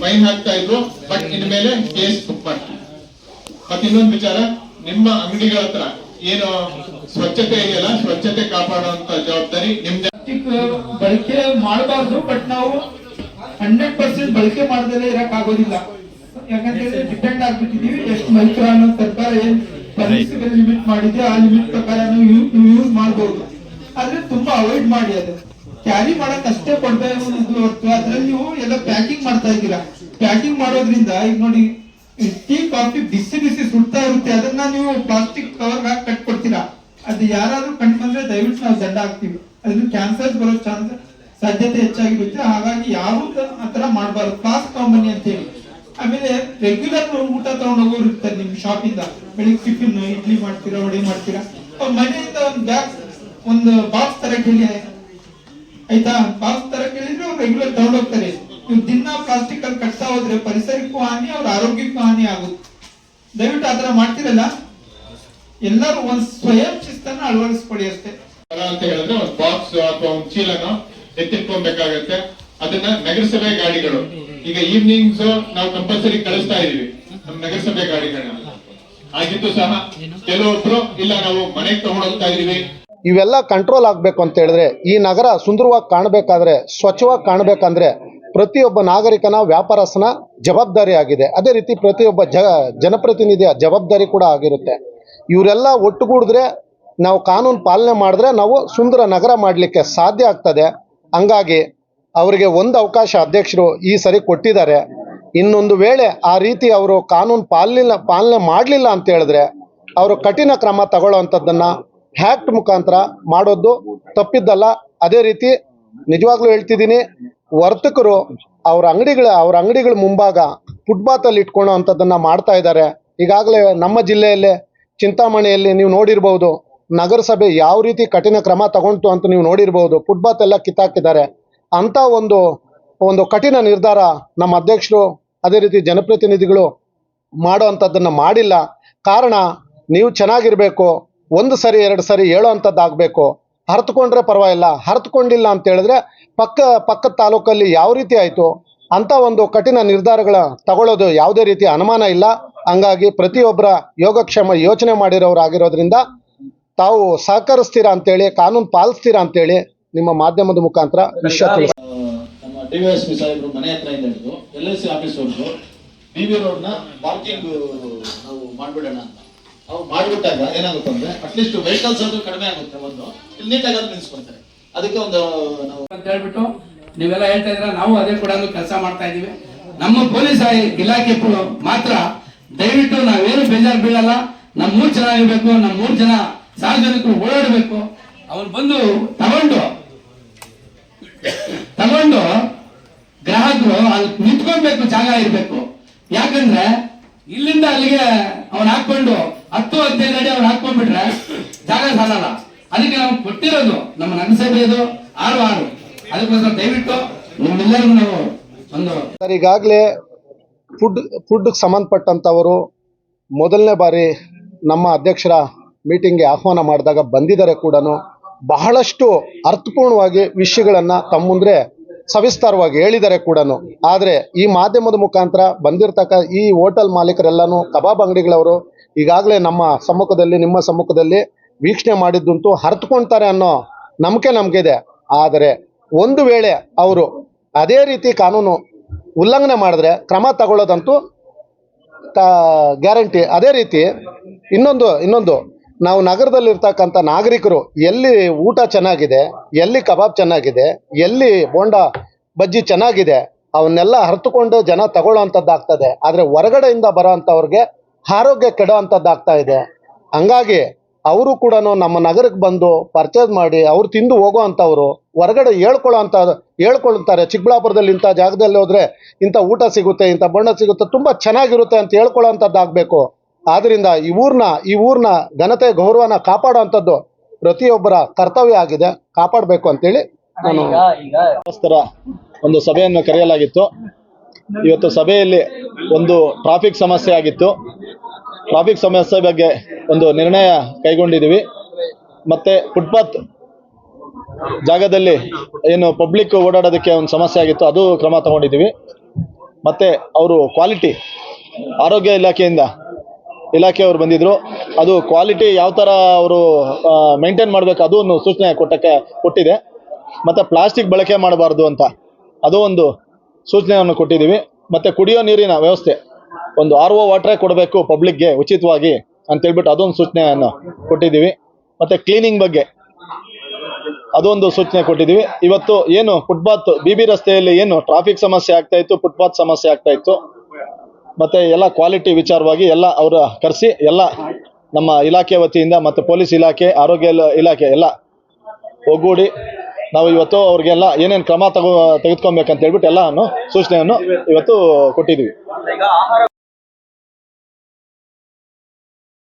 Fine ಹಾಕ್ತಾ ಇದ್ರು but ಇನ್ಮೇಲೆ ಕೇಸ್ ಬುಕ್ ಮಾಡ್ತೀವಿ ಮತ್ತೆ ಇನ್ನೊಂದು ವಿಚಾರ ನಿಮ್ಮ ಅಂಗಡಿಗಳ ಹತ್ರ ಏನು ಸ್ವಚ್ಛತೆ ಇದೆಯಲ್ಲ ಸ್ವಚ್ಛತೆ ಕಾಪಾಡುವಂತ ಜವಾಬ್ದಾರಿ ನಿಮ್ದೆ? ಪ್ಲಾಸ್ಟಿಕ್ ಬಳಕೆ ಮಾಡಬಾರ್ದು ಬಟ್ ನಾವು ಹಂಡ್ರೆಡ್ ಪರ್ಸೆಂಟ್ ಬಳಕೆ ಮಾಡದೇ ಇರಕ್ ಆಗೋದಿಲ್ಲ. ಯಾಕಂದ್ರೆ ಡಿಪೆಂಡ್ ಆಗ್ಬಿಟ್ಟಿದೀವಿ ಎಷ್ಟು ಮೈಕ್ರಾನ್ ಸರ್ಕಾರ ಏನ್ ಪರಿಸ್ಥಿತಿ ಲಿಮಿಟ್ ಮಾಡಿದೆ ಆ ಲಿಮಿಟ್ ಪ್ರಕಾರ ನೀವು ಯೂಸ್ ಮಾಡಬಹುದು ಆದ್ರೆ ತುಂಬಾ ಅವಾಯ್ಡ್ ಮಾಡಿ ಅದು. ಕ್ಯಾರಿ ಮಾಡಕ್ ಅಷ್ಟೇ ಕೊಡ್ಬೇಕು ಹೊರತು. ಅದ್ರಲ್ಲಿ ನೀವು ಎಲ್ಲ ಪ್ಯಾಕಿಂಗ್ ಮಾಡ್ತಾ ಇದ್ದೀರಾ? ಪ್ಯಾಕಿಂಗ್ ಮಾಡೋದ್ರಿಂದ ಈಗ ನೋಡಿ ಟೀ ಕಾಫಿ ಬಿಸಿ ಬಿಸಿ ಸುಡ್ತಾ ಇರುತ್ತೆ. ಅದನ್ನ ನೀವು ಪ್ಲಾಸ್ಟಿಕ್ ಕವರ್ ಹಾಕಿ ಕಟ್ಕೊಡ್ತೀರಾ ಅದು ಯಾರಾದ್ರೂ ಕಂಡು ಬಂದ್ರೆ ದಯವಿಟ್ಟು ನಾವು ದಂಡ ಹಾಕ್ತೀವಿ ಅದ್ರ ಕ್ಯಾನ್ಸರ್ ಬರೋ ಚಾನ್ಸ್ ಸಾಧ್ಯತೆ ಹೆಚ್ಚಾಗಿರುತ್ತೆ. ಹಾಗಾಗಿ ಯಾವ ಆತರ ಮಾಡಬಾರ್ದು. ಫಾಸ್ಟ್ ತಗೊಂಬನ್ನಿ ಅಂತ ಹೇಳಿ. ಆಮೇಲೆ ರೆಗ್ಯುಲರ್ ಊಟ ತಗೊಂಡು ಹೋಗೋರು ಇರ್ತಾರೆ ನಿಮ್ ಶಾಪ್ ಇಂದ. ಬೆಳಿಗ್ಗೆ ಟಿಫಿನ್ ಇಡ್ಲಿ ಮಾಡ್ತೀರಾ, ವಡೆ ಮಾಡ್ತೀರಾ? ಮನೆಯಿಂದ ಒಂದು ಬ್ಯಾಗ್ ಒಂದು ಬಾಕ್ಸ್ ತರ ಹೇಳಿ ಆಯ್ತಾ? ಬಾಕ್ಸ್ ತರ ಕೇಳಿದ್ರೆ ಅವ್ರು ರೆಗ್ಯುಲರ್ ತಗೊಂಡು ಹೋಗ್ತಾರೆ ನೀವು ದಿನ ಪ್ಲಾಸ್ಟಿಕ್ ಅಲ್ಲಿ ಕಟ್ತಾ ಹೋದ್ರೆ ಪರಿಸರಕ್ಕೂ ಹಾನಿ, ಅವ್ರ ಆರೋಗ್ಯಕ್ಕೂ ಹಾನಿ ಆಗುತ್ತೆ. ದಯವಿಟ್ಟು ಆತರ ಮಾಡ್ತಿರಲ್ಲ? ಎಲ್ಲರೂ ಒಂದ್ ಸ್ವಯಂ ಶಿಸ್ತನ್ನ ಅಳವಡಿಸ್ಕೊಳ್ಳಿ ಅಷ್ಟೇ. ಅಂತ ಹೇಳಿದ್ರೆ ಒಂದು ಬಾಕ್ಸ್ ಅಥವಾ ಒಂದು ಚೀಲನ ಎತ್ತಿಟ್ಕೊಬೇಕಾಗತ್ತೆ. ಅದನ್ನ ನಗರಸಭೆ ಗಾಡಿಗಳು. ಈಗ ಈವ್ನಿಂಗ್ಸ್ ನಾವು ಕಂಪಲ್ಸರಿ ಕಳಿಸ್ತಾ ಇದೀವಿ ನಮ್ಮ ನಗರಸಭೆ ಗಾಡಿಗಳನ್ನ. ಆಗಿದ್ದು ಸಹ ಕೆಲವೊಬ್ರು ಇಲ್ಲ, ನಾವು ಮನೆಗೆ ತಗೊಂಡೋಗ್ತಾ ಇದೀವಿ ಇವೆಲ್ಲ ಕಂಟ್ರೋಲ್ ಆಗಬೇಕು ಅಂತ ಹೇಳಿದ್ರೆ, ಈ ನಗರ ಸುಂದರವಾಗಿ ಕಾಣಬೇಕಾದ್ರೆ, ಸ್ವಚ್ಛವಾಗಿ ಕಾಣಬೇಕಂದ್ರೆ ಪ್ರತಿಯೊಬ್ಬ ನಾಗರಿಕನ ವ್ಯಾಪಾರಸ್ಥನ ಜವಾಬ್ದಾರಿ ಆಗಿದೆ ಅದೇ ರೀತಿ ಪ್ರತಿಯೊಬ್ಬ ಜ, ಜನಪ್ರತಿನಿಧಿಯ ಜವಾಬ್ದಾರಿ ಕೂಡ ಆಗಿರುತ್ತೆ. ಇವರೆಲ್ಲ ಒಟ್ಟುಗೂಡಿದ್ರೆ, ನಾವು ಕಾನೂನು ಪಾಲನೆ ಮಾಡಿದ್ರೆ ನಾವು ಸುಂದರ ನಗರ ಮಾಡಲಿಕ್ಕೆ ಸಾಧ್ಯ ಆಗ್ತದೆ. ಹಂಗಾಗಿ ಅವರಿಗೆ ಒಂದು ಅವಕಾಶ ಅಧ್ಯಕ್ಷರು ಈ ಸರಿ ಕೊಟ್ಟಿದ್ದಾರೆ. ಇನ್ನೊಂದು ವೇಳೆ ಆ ರೀತಿ ಅವರು ಕಾನೂನು ಪಾಲಿಲ್ಲ, ಪಾಲನೆ ಮಾಡಲಿಲ್ಲ ಅಂತ ಹೇಳಿದ್ರೆ, ಅವರು ಕಠಿಣ ಕ್ರಮ ತಗೊಳ್ಳೋವಂಥದ್ದನ್ನು ಹ್ಯಾಕ್ಟ್ ಮುಖಾಂತರ ಮಾಡೋದು ತಪ್ಪಿದ್ದಲ್ಲ. ಅದೇ ರೀತಿ ನಿಜವಾಗ್ಲೂ ಹೇಳ್ತಿದ್ದೀನಿ, ವರ್ತಕರು ಅವ್ರ ಅಂಗಡಿಗಳ ಅವ್ರ ಅಂಗಡಿಗಳ ಮುಂಭಾಗ ಫುಟ್ಪಾತಲ್ಲಿ ಇಟ್ಕೊಳ್ಳೋ ಅಂಥದ್ದನ್ನು ಮಾಡ್ತಾ ಇದ್ದಾರೆ. ಈಗಾಗಲೇ ನಮ್ಮ ಜಿಲ್ಲೆಯಲ್ಲೇ ಚಿಂತಾಮಣಿಯಲ್ಲಿ ನೀವು ನೋಡಿರ್ಬೋದು, ನಗರಸಭೆ ಯಾವ ರೀತಿ ಕಠಿಣ ಕ್ರಮ ತಗೊಂತು ಅಂತ ನೀವು ನೋಡಿರ್ಬೋದು ಫುಟ್ಪಾತ್ ಎಲ್ಲ ಕಿತ್ತಾಕಿದ್ದಾರೆ. ಅಂಥ ಒಂದು ಒಂದು ಕಠಿಣ ನಿರ್ಧಾರ ನಮ್ಮ ಅಧ್ಯಕ್ಷರು, ಅದೇ ರೀತಿ ಜನಪ್ರತಿನಿಧಿಗಳು ಮಾಡೋ ಅಂಥದ್ದನ್ನು ಮಾಡಿಲ್ಲ. ಕಾರಣ, ನೀವು ಚೆನ್ನಾಗಿರಬೇಕು ಒಂದು ಸರಿ ಎರಡು ಸರಿ ಹೇಳೋ ಅಂಥದ್ದು ಆಗಬೇಕು. ಹರಿತುಕೊಂಡ್ರೆ ಪರವಾಗಿಲ್ಲ. ಹರ್ತ್ಕೊಂಡಿಲ್ಲ ಅಂತ ಹೇಳಿದ್ರೆ ಪಕ್ಕ ಪಕ್ಕದ ತಾಲೂಕಲ್ಲಿ ಯಾವ ರೀತಿ ಆಯಿತು? ಅಂಥ ಒಂದು ಕಠಿಣ ನಿರ್ಧಾರಗಳ ತಗೊಳ್ಳೋದು ಯಾವುದೇ ರೀತಿ ಅನುಮಾನ ಇಲ್ಲ. ಹಂಗಾಗಿ ಪ್ರತಿಯೊಬ್ಬರ ಯೋಗಕ್ಷೇಮ ಯೋಚನೆ ಮಾಡಿರೋರಾಗಿರೋದ್ರಿಂದ ತಾವು ಸಹಕರಿಸ್ತೀರಾ ಅಂತೇಳಿ ಕಾನೂನು ಪಾಲಿಸ್ತೀರಾ ಅಂತೇಳಿ ನಿಮ್ಮ ಮಾಧ್ಯಮದ ಮುಖಾಂತರ ವಿಷಯ ನಮ್ಮ ಡಿ ವೈ ಎಸ್ ಪಿ ಸಾಹೇಬರು ಮನೆ ಹತ್ರ ಇಂದ ಹಿಡಿದು ಎಲ್ ಐ ಸಿ ಆಫೀಸ್ವರೆಗೂ ಬಿ ವಿ ರೋಡ್ನ ಪಾರ್ಕಿಂಗ್ ನಾವು ಮಾಡ್ಬಿಡೋಣ ಅಂತ. ಅವ್ರು ಮಾಡಿಬಿಟ್ಟಾಗ ಏನಾಗುತ್ತೆ ಅಂದ್ರೆ ಅಟ್ಲೀಸ್ಟ್ ವೆಹಿಕಲ್ಸ್ ಅದು ಕಡಿಮೆ ಆಗುತ್ತೆ ಒಂದು. ಇಲ್ಲಿ ನೀಟಾಗಿ ಅದು ನಿಲ್ಸ್ಕೊಂತಾರೆ ಅದಕ್ಕೆ ಒಂದು, ನಾವು ಅಂತ ಹೇಳ್ಬಿಟ್ಟು ನೀವೆಲ್ಲ ಹೇಳ್ತಾ ಇದ್ರ ನಾವು ಅದೇ ಕೂಡ ಕೆಲಸ ಮಾಡ್ತಾ ಇದೀವಿ ನಮ್ಮ ಪೊಲೀಸ್ ಇಲಾಖೆ ಮಾತ್ರ ದಯವಿಟ್ಟು ನಾವೇನು ಬೇಜಾರು ಬೀಳಲ್ಲ. ನಮ್ಮ ಮೂರ್ ಚೆನ್ನಾಗಿರ್ಬೇಕು ನಮ್ಮ ಮೂರು ಜನ ಸಾರ್ವಜನಿಕರು ಓಡಾಡಬೇಕು. ಅವನು ಬಂದು ತಗೊಂಡು ತಗೊಂಡು ಗ್ರಾಹಕರು ಅಲ್ಲಿ ನಿಂತ್ಕೊಳ್ಬೇಕು, ಜಾಗ ಇರಬೇಕು. ಯಾಕಂದ್ರೆ ಇಲ್ಲಿಂದ ಅಲ್ಲಿಗೆ ಅವನ್ ಹಾಕೊಂಡು ಹತ್ತು ಹದಿನೈದು ಅಡಿ ಅವ್ರು ಹಾಕೊಂಡ್ಬಿಟ್ರೆ ಜಾಗ ಸಾಲಲ್ಲ. ಅದಕ್ಕೆ ನಾವು ಕೊಟ್ಟಿರೋದು ನಮ್ಮ ನಗರಸಭೆಯದು ಆರು ಆರು. ಅದಕ್ಕೋಸ್ಕರ ದಯವಿಟ್ಟು ನಿಮ್ಮೆಲ್ಲರೂ ನಾವು ಒಂದು ಸರ್, ಈಗಾಗಲೇ ಫುಡ್, ಫುಡ್ಗೆ ಸಂಬಂಧಪಟ್ಟಂಥವರು ಮೊದಲನೇ ಬಾರಿ ನಮ್ಮ ಅಧ್ಯಕ್ಷರ ಮೀಟಿಂಗ್ಗೆ ಆಹ್ವಾನ ಮಾಡಿದಾಗ ಬಂದಿದ್ದಾರೆ ಕೂಡ ಬಹಳಷ್ಟು ಅರ್ಥಪೂರ್ಣವಾಗಿ ವಿಷಯಗಳನ್ನು ತಮ್ಮ ಮುಂದೆ ಸವಿಸ್ತಾರವಾಗಿ ಹೇಳಿದ್ದಾರೆ ಕೂಡ ಆದರೆ ಈ ಮಾಧ್ಯಮದ ಮುಖಾಂತರ ಬಂದಿರತಕ್ಕ ಈ ಹೋಟೆಲ್ ಮಾಲೀಕರೆಲ್ಲನೂ ಕಬಾಬ್ ಅಂಗಡಿಗಳವರು ಈಗಾಗಲೇ ನಮ್ಮ ಸಮ್ಮುಖದಲ್ಲಿ, ನಿಮ್ಮ ಸಮ್ಮುಖದಲ್ಲಿ ವೀಕ್ಷಣೆ ಮಾಡಿದ್ದಂತೂ ಹರ್ತ್ಕೊಳ್ತಾರೆ ಅನ್ನೋ ನಂಬಿಕೆ ನಮಗಿದೆ. ಆದರೆ ಒಂದು ವೇಳೆ ಅವರು ಅದೇ ರೀತಿ ಕಾನೂನು ಉಲ್ಲಂಘನೆ ಮಾಡಿದ್ರೆ, ಕ್ರಮ ತಗೊಳ್ಳೋದಂತೂ ಗ್ಯಾರಂಟಿ. ಅದೇ ರೀತಿ ಇನ್ನೊಂದು ಇನ್ನೊಂದು ನಾವು ನಗರದಲ್ಲಿರ್ತಕ್ಕಂಥ ನಾಗರಿಕರು ಎಲ್ಲಿ ಊಟ ಚೆನ್ನಾಗಿದೆ, ಎಲ್ಲಿ ಕಬಾಬ್ ಚೆನ್ನಾಗಿದೆ, ಎಲ್ಲಿ ಬೋಂಡ ಬಜ್ಜಿ ಚೆನ್ನಾಗಿದೆ, ಅವನ್ನೆಲ್ಲ ಹರಿತುಕೊಂಡು ಜನ ತಗೊಳ್ಳೋ ಅಂಥದ್ದಾಗ್ತದೆ ಆದರೆ ಹೊರಗಡೆಯಿಂದ ಬರೋ ಅಂಥವ್ರಿಗೆ ಆರೋಗ್ಯ ಕೆಡೋ ಅಂಥದ್ದಾಗ್ತಾ ಇದೆ. ಹಂಗಾಗಿ ಅವರು ಕೂಡ ನಮ್ಮ ನಗರಕ್ಕೆ ಬಂದು ಪರ್ಚೇಸ್ ಮಾಡಿ, ಅವ್ರು ತಿಂದು ಹೋಗೋ ಅಂಥವ್ರು ಹೊರಗಡೆ ಹೇಳ್ಕೊಳ್ಳೋ ಅಂತ ಹೇಳ್ಕೊಳ್ತಾರೆ ಚಿಕ್ಕಬಳ್ಳಾಪುರದಲ್ಲಿ ಇಂಥ ಜಾಗದಲ್ಲಿ ಹೋದರೆ ಇಂಥ ಊಟ ಸಿಗುತ್ತೆ, ಇಂಥ ಬಣ್ಣ ಸಿಗುತ್ತೆ, ತುಂಬ ಚೆನ್ನಾಗಿರುತ್ತೆ ಅಂತ ಹೇಳ್ಕೊಳ್ಳೋ ಅಂಥದ್ದು ಆಗಬೇಕು ಆದ್ದರಿಂದ ಈ ಊರನ್ನ ಈ ಊರಿನ ಘನತೆ ಗೌರವನ ಕಾಪಾಡುವಂಥದ್ದು ಪ್ರತಿಯೊಬ್ಬರ ಕರ್ತವ್ಯ ಆಗಿದೆ. ಕಾಪಾಡಬೇಕು ಅಂತೇಳಿ ನಾನು ಒಂದು ಸಭೆಯನ್ನು ಕರೆಯಲಾಗಿತ್ತು. ಇವತ್ತು ಸಭೆಯಲ್ಲಿ ಒಂದು ಟ್ರಾಫಿಕ್ ಸಮಸ್ಯೆ ಆಗಿತ್ತು. ಟ್ರಾಫಿಕ್ ಸಮಸ್ಯೆ ಬಗ್ಗೆ ಒಂದು ನಿರ್ಣಯ ಕೈಗೊಂಡಿದ್ದೀವಿ. ಮತ್ತೆ ಫುಟ್ಪಾತ್ ಜಾಗದಲ್ಲಿ ಏನು ಪಬ್ಲಿಕ್ ಓಡಾಡೋದಕ್ಕೆ ಒಂದು ಸಮಸ್ಯೆ ಆಗಿತ್ತು. ಅದು ಕ್ರಮ ತಗೊಂಡಿದ್ದೀವಿ. ಮತ್ತೆ ಅವರು ಕ್ವಾಲಿಟಿ ಆರೋಗ್ಯ ಇಲಾಖೆಯಿಂದ ಇಲಾಖೆಯವರು ಬಂದಿದ್ರು. ಅದು ಕ್ವಾಲಿಟಿ ಯಾವ ಥರ ಅವರು ಮೇಂಟೈನ್ ಮಾಡಬೇಕು ಅದು ಒಂದು ಸೂಚನೆ ಕೊಟ್ಟಕ್ಕೆ, ಕೊಟ್ಟಿದೆ. ಮತ್ತು ಪ್ಲಾಸ್ಟಿಕ್ ಬಳಕೆ ಮಾಡಬಾರ್ದು ಅಂತ ಅದು ಒಂದು ಸೂಚನೆಯನ್ನು ಕೊಟ್ಟಿದ್ದೀವಿ. ಮತ್ತು ಕುಡಿಯೋ ನೀರಿನ ವ್ಯವಸ್ಥೆ, ಒಂದು ಆರ್ ಒ ವಾಟ್ರೇ ಕೊಡಬೇಕು ಪಬ್ಲಿಕ್ಗೆ ಉಚಿತವಾಗಿ ಅಂತೇಳ್ಬಿಟ್ಟು ಅದೊಂದು ಸೂಚನೆಯನ್ನು ಕೊಟ್ಟಿದ್ದೀವಿ. ಮತ್ತು ಕ್ಲೀನಿಂಗ್ ಬಗ್ಗೆ ಅದೊಂದು ಸೂಚನೆ ಕೊಟ್ಟಿದ್ದೀವಿ. ಇವತ್ತು ಏನು ಫುಟ್ಪಾತ್ ಬಿ ಬಿ ರಸ್ತೆಯಲ್ಲಿ ಏನು ಟ್ರಾಫಿಕ್ ಸಮಸ್ಯೆ ಆಗ್ತಾ ಇತ್ತು ಫುಟ್ಪಾತ್ ಸಮಸ್ಯೆ ಆಗ್ತಾ ಇತ್ತು. ಮತ್ತೆ ಎಲ್ಲ ಕ್ವಾಲಿಟಿ ವಿಚಾರವಾಗಿ ಎಲ್ಲ ಅವರು ಕರೆಸಿ ಎಲ್ಲ ನಮ್ಮ ಇಲಾಖೆ ವತಿಯಿಂದ ಮತ್ತು ಪೊಲೀಸ್ ಇಲಾಖೆ, ಆರೋಗ್ಯ ಇಲಾಖೆ ಎಲ್ಲ ಒಗ್ಗೂಡಿ ನಾವು ಇವತ್ತು ಅವ್ರಿಗೆಲ್ಲ ಏನೇನು ಕ್ರಮ ತಗೋ ತೆಗೆದುಕೊಬೇಕಂತ ಹೇಳ್ಬಿಟ್ಟು ಎಲ್ಲವನ್ನು ಸೂಚನೆಯನ್ನು ಇವತ್ತು ಕೊಟ್ಟಿದ್ದೀವಿ